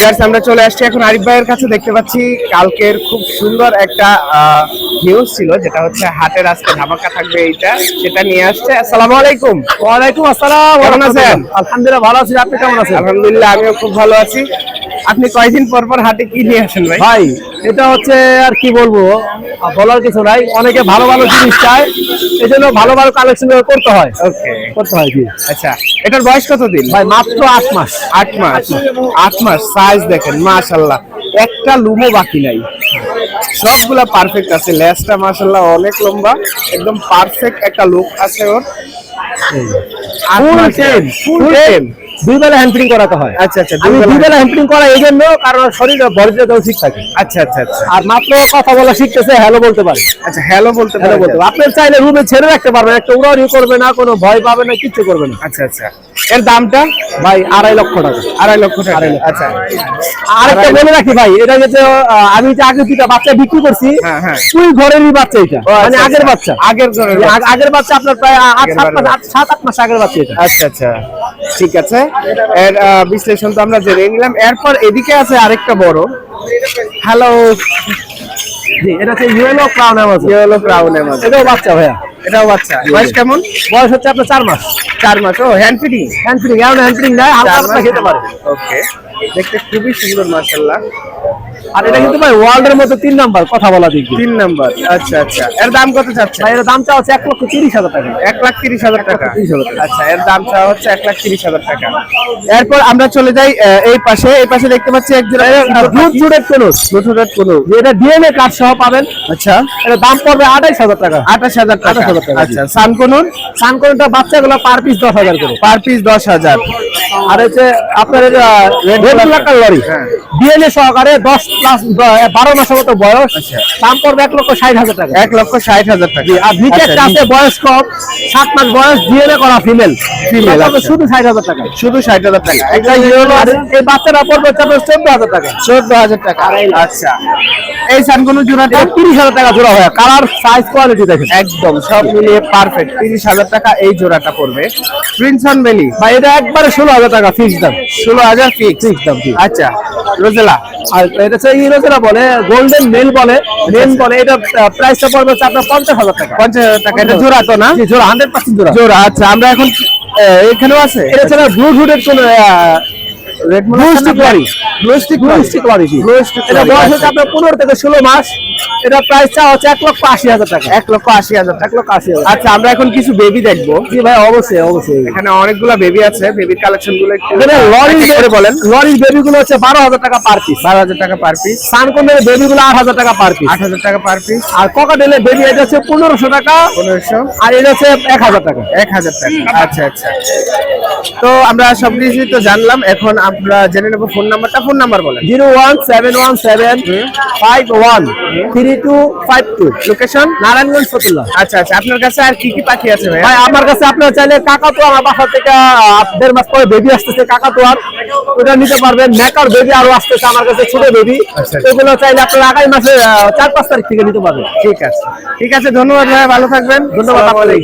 Guys, আমরা চলে আসছি এখন আরিফ ভাইয়ের কাছে। দেখতে পাচ্ছি কালকের খুব সুন্দর একটা নিউজ ছিল যেটা হচ্ছে হাটের আজকে ধামাকা থাকবে এইটা সেটা নিয়ে আসছে। আসসালামু আলাইকুম। ওয়ালাইকুম আসসালাম কেমন আছেন? আলহামদুলিল্লাহ ভালো আছি। আপনি কেমন আছেন? আলহামদুলিল্লাহ আমিও খুব ভালো আছি। আপনি কয়দিন পর পর হাটে কি নিয়ে আসেন ভাই? ভাই এটা হচ্ছে আর কি বলব বলার কিছু নাই। অনেকে ভালো ভালো জিনিস চায় এই জন্য ভালো ভালো কালেকশন করতে হয়। করতে হয় কি আচ্ছা এটার বয়স কত দিন ভাই মাত্র আট মাস। আট মাস। আট মাস সাইজ দেখেন মাশাল্লাহ একটা লুমো বাকি নাই। সবগুলা পারফেক্ট আছে লেজটা মাশাল্লাহ অনেক লম্বা একদম পারফেক্ট একটা লুক আছে ওর। ফুল full টেন দুই বেলা হ্যান্ড্রিং করাতে হয়। আচ্ছা আচ্ছা আমি দুই বেলা হ্যান্ড্রিং করা এই জন্য কারণ শরীরে তো ঠিক থাকে। আচ্ছা আচ্ছা আচ্ছা। আর মাত্র কথা বলা শিখতেছে হ্যালো বলতে পারে। আচ্ছা হ্যালো বলতে হ্যালো বলতে আপনার চাইলে রুমে ছেড়ে রাখতে পারবেন একটা উড়াউড়ি করবে না কোনো ভয় পাবে না কিচ্ছু করবে না। আচ্ছা আচ্ছা। এর দামটা ভাই আড়াই লক্ষ টাকা। আড়াই লক্ষ টাকা আচ্ছা। আরেকটা বলে রাখি ভাই এটা আহ, আমি যে আগে দুটা বাচ্চা বিক্রি করছি হ্যাঁ, হ্যাঁ। তুই ঘরেরই বাচ্চা এটা। মানে আচ্ছা, আগের আচ্ছা। বাচ্চা। আগের যে আগের বাচ্চা আপনার প্রায় আট সাত মাস আট- সাত আট মাস আগের বাচ্চা এটা। আচ্ছা আচ্ছা। ঠিক আছে। এর আহ, বিশ্লেষণ তো আমরা জেনে নিলাম। এরপর এদিকে আছে আরেকটা বড়। হ্যালো এটা হচ্ছে yellow crown Amazon yellow crown Amazon এটাও বাচ্চা ভাইয়া। এটাও বাচ্চা। বয়স কেমন? বয়স হচ্ছে আপনার চার মাস। চার মাস। ও হ্যান্ড ফিডিং হ্যান্ড এমন হ্যান্ড ফিডিং নাই হালকা হালকা খেতে পারে। ওকে দেখতে খুবই সুন্দর মাশাআল্লাহ। আর এটা কিন্তু ভাই এর মধ্যে তিন নাম্বার কথা বলা দিক তিন নাম্বার। আচ্ছা আচ্ছা। এর দাম কত চাচ্ছে এর দামটা হচ্ছে এক লক্ষ তিরিশ হাজার টাকা। এক লাখ তিরিশ হাজার টাকা। আচ্ছা এর দাম চাওয়া হচ্ছে এক লাখ তিরিশ হাজার টাকা। এরপর আমরা চলে যাই এই পাশে। এই পাশে দেখতে পাচ্ছি একজন ব্লুট জুড়ের কোনো ব্লুটুথের কোনো যে এটা ডিএনএ কার্ড সহ পাবেন। আচ্ছা। এটা দাম পড়বে আঠাইশ হাজার টাকা। আঠাশ হাজার টাকা। 28,000 টাকা, আচ্ছা সানকনুর সানকোনটা বাচ্চাগুলো পার পিস দশ হাজার করে। পার পিস দশ হাজার। আর হচ্ছে আপনার রেড লরি। সহকারে দশ প্লাস বারো মাসের মতো বয়স। দাম পড়বে এক লক্ষ ষাট হাজার টাকা। এক লক্ষ ষাট হাজার টাকা। আর নিচে আচ্ছা, বয়স কম সাত মাস বয়স ডিএনএ করা ফিমেল Female, আচ্ছা। শুধু ষাট হাজার টাকা। শুধু ষাট হাজার টাকা। এই বাচ্চাটা পড়বে চোদ্দ হাজার টাকা। চোদ্দ হাজার টাকা। আচ্ছা। এই সানকনু জোড়াটা? তিরিশ হাজার টাকা জোড়া হয় কালার সাইজ কোয়ালিটি দেখেন। একদম সব মিলিয়ে পারফেক্ট তিরিশ হাজার টাকা এই জোড়াটা পড়বে। প্রিন্সন বেলি ভাই এটা একবারে ষোলো হাজার টাকা ফিক্স দাম। ষোলো হাজার ফিক্স ফিক্স দাম আচ্ছা রোজেলা আর এটা হচ্ছে ইউরোজেরা বলে গোল্ডেন মেল বলে। মেল বলে এটা প্রাইসটা পড়বে হচ্ছে আপনার পঞ্চাশ হাজার টাকা। পঞ্চাশ হাজার টাকা এটা জোড়া তো না? জোড়া হান্ড্রেড পার্সেন্ট জোড়া। জোড়া আচ্ছা আমরা এখন এখানেও আছে? এটা হচ্ছে ব্লু হুডের কোন blue stick lorry blue stick lorry এটা বয়স। হচ্ছে আপনার পনেরো থেকে ষোলো মাস। এটা প্রাইসটা হচ্ছে এক লক্ষ আশি হাজার টাকা। এক লক্ষ আশি হাজার এক লক্ষ আশি হাজার। আচ্ছা আমরা এখন কিছু বেবি দেখব। জি ভাই অবশ্যই অবশ্যই। এখানে অনেকগুলা বেবি আছে বেবির কালেকশনগুলো লরি করে বলেন। লরির বেবি গুলো হচ্ছে বারো হাজার টাকা পার পিস বারো হাজার টাকা পার পিস সানকনের বেবি গুলো আট হাজার টাকা পার পিস আট হাজার টাকা পার পিস আর ককাটেলের বেবি এটা হচ্ছে পনেরোশো টাকা। পনেরোশো। আর এটা হচ্ছে এক হাজার টাকা। এক হাজার টাকা। আচ্ছা আচ্ছা। তো আমরা সবকিছু তো জানলাম। এখন আমরা জেনে নেব ফোন নাম্বারটা ফোন নাম্বার বলেন। Zero one seven one seven five one. Three two five two. Location Narayanganj Fatullah. আচ্ছা আচ্ছা আপনার কাছে আর কি কি পাখি আছে ভাই ভাই আমার কাছে আপনারা চাইলে কাকাতুয়া আমার বাসা থেকে দেড় মাস পরে বেবি আসতেছে কাকাতুয়ার। ওটা নিতে পারবেন। বেবি আরও আসতেছে আমার কাছে ছোট বেবি আচ্ছা। এগুলো চাইলে আপনারা আগামী মাসে চার পাঁচ তারিখ থেকে নিতে পারবেন। ঠিক আছে। ঠিক আছে ধন্যবাদ ভাই ভালো থাকবেন। ধন্যবাদ আপনাদের।